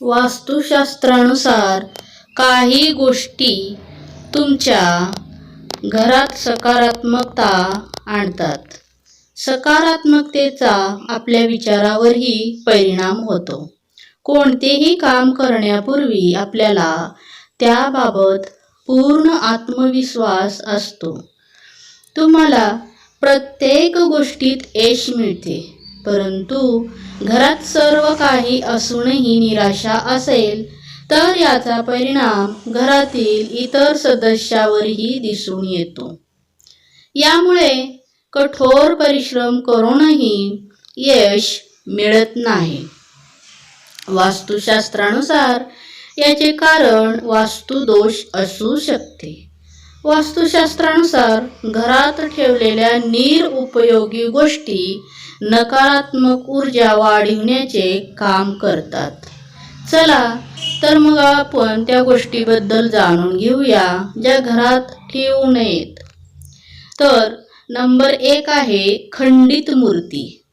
वास्तुशास्त्रानुसार काही गोष्टी तुमच्या घरात सकारात्मकता आणतात. सकारात्मकतेचा आपल्या विचारावरही परिणाम होतो. कोणतेही काम करण्यापूर्वी आपल्याला त्याबाबत पूर्ण आत्मविश्वास असतो. तुम्हाला प्रत्येक गोष्टीत यश मिळते. परंतु घरात सर्व काही असूनही निराशा असेल तर याचा परिणाम घरातील इतर सदस्यावरही दिसून येतो. यामुळे कठोर परिश्रम करूनही यश मिळत नाही. वास्तुशास्त्रानुसार याचे कारण वास्तुदोष असू शकते. वास्तुशास्त्रानुसार घरात ठेवलेल्या निरुपयोगी गोष्टी नकारात्मक ऊर्जा वाढविण्याचे काम करतात. चला तर मग आपण त्या गोष्टीबद्दल जाणून घेऊया ज्या घरात ठेवू नयेत. तर नंबर एक आहे खंडित मूर्ती.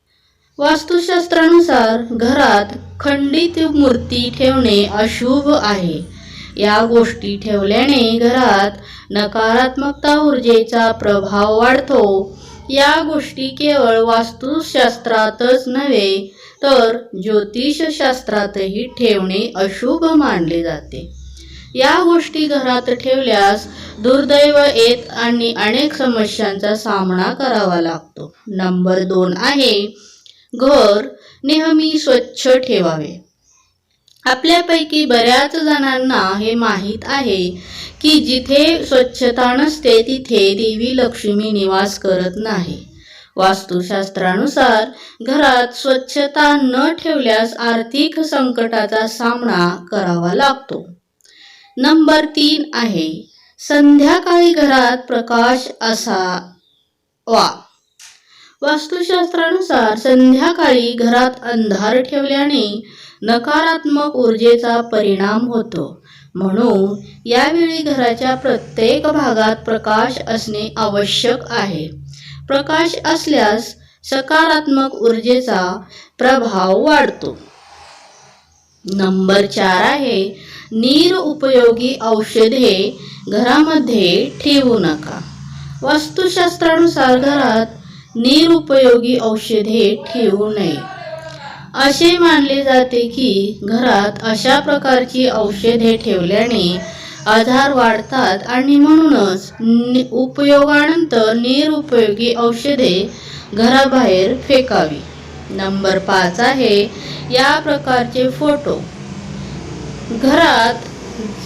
वास्तुशास्त्रानुसार घरात खंडित मूर्ती ठेवणे अशुभ आहे. या गोष्टी ठेवल्याने घरात नकारात्मकता ऊर्जेचा प्रभाव वाढतो. या गोष्टी केवळ वास्तुशास्त्रातच नव्हे तर ज्योतिषशास्त्रातही ठेवणे अशुभ मानले जाते. या गोष्टी घरात ठेवल्यास दुर्दैव येत आणि अनेक समस्यांचा सामना करावा लागतो. नंबर दोन आहे घर नेहमी स्वच्छ ठेवावे. आपल्यापैकी बऱ्याच जणांना हे माहीत आहे की जिथे स्वच्छता नसते तिथे देवी लक्ष्मी निवास करत नाही. वास्तुशास्त्रानुसार घरात स्वच्छता न ठेवल्यास आर्थिक संकटाचा सामना करावा लागतो. नंबर तीन आहे संध्याकाळी घरात प्रकाश असा वा वास्तुशास्त्रानुसार संध्याकाळी घरात अंधार ठेवल्याने नकारात्मक ऊर्जेचा परिणाम होतो. म्हणून यावेळी घराच्या प्रत्येक भागात प्रकाश असणे आवश्यक आहे. प्रकाश असल्यास सकारात्मक ऊर्जेचा प्रभाव वाढतो. नंबर चार आहे निरुपयोगी औषधे घरामध्ये ठेवू नका. वास्तुशास्त्रानुसार घरात निरुपयोगी औषधे ठेवू नये. असे मानले जाते की घरात अशा प्रकारची औषधे ठेवल्याने आधार वाढतात आणि म्हणूनच नि उपयोगानंतर निरुपयोगी औषधे घराबाहेर फेकावी. नंबर पाच आहे या प्रकारचे फोटो. घरात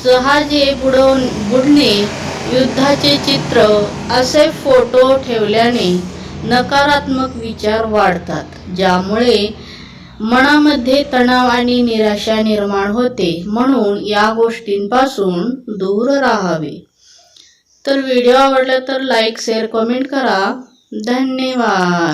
जहाजे बुडवून बुडणे युद्धाचे चित्र असे फोटो ठेवल्याने नकारात्मक विचार वाढतात ज्यामुळे मनामध्ये तणाव आणि निराशा निर्माण होते. म्हणून या गोष्टींपासून दूर राहावे. तर व्हिडिओ आवडला तर लाईक शेअर कमेंट करा. धन्यवाद.